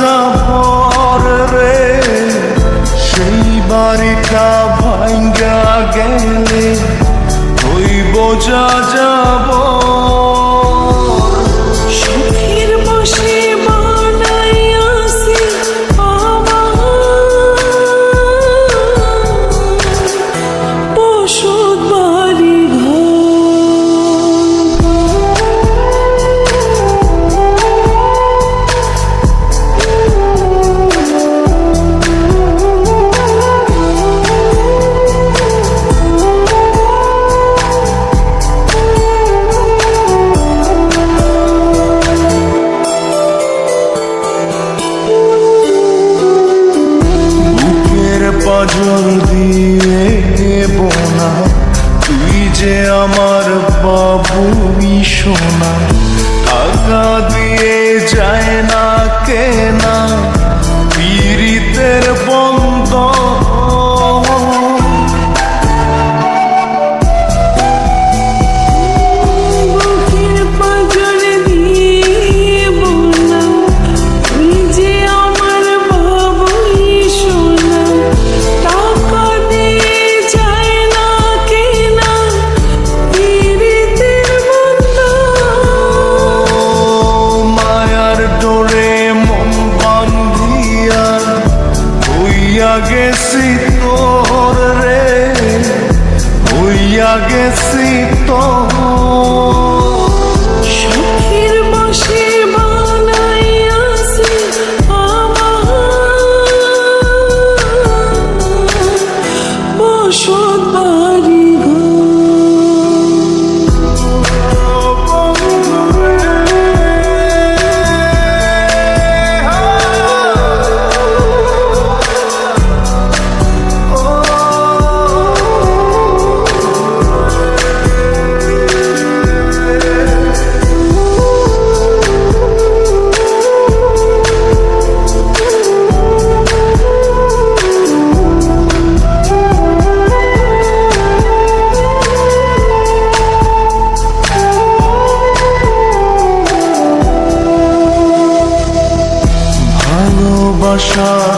যাবর রে সেই বাড়িটা ভাঙ্গা গেলে ওই বোঝা যাব। যে আমার বাবু সোনা টাকা দিয়ে যায় না কেনা গেছি তোর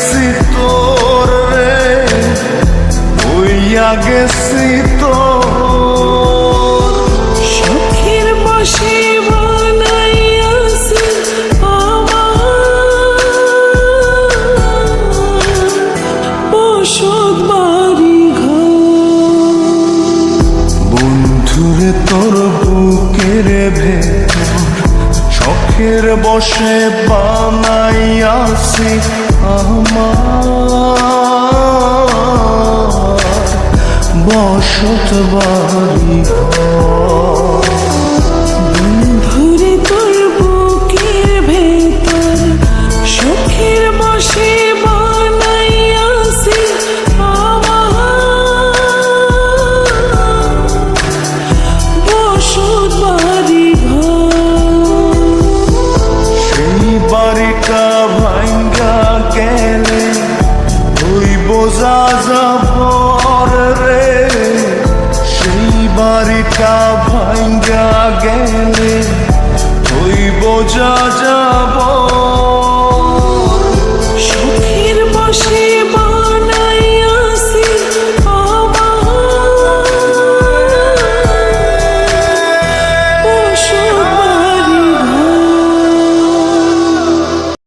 গেছি তোর রে হইয়া গেছি তোর। সুখের বসে তোর বুকের ভেতর শখের বসে বানাইয়াছি আমার বসত বাড়ি। বাড়িটা ভাঙ্গা গেলে ওই বোঝা যাব।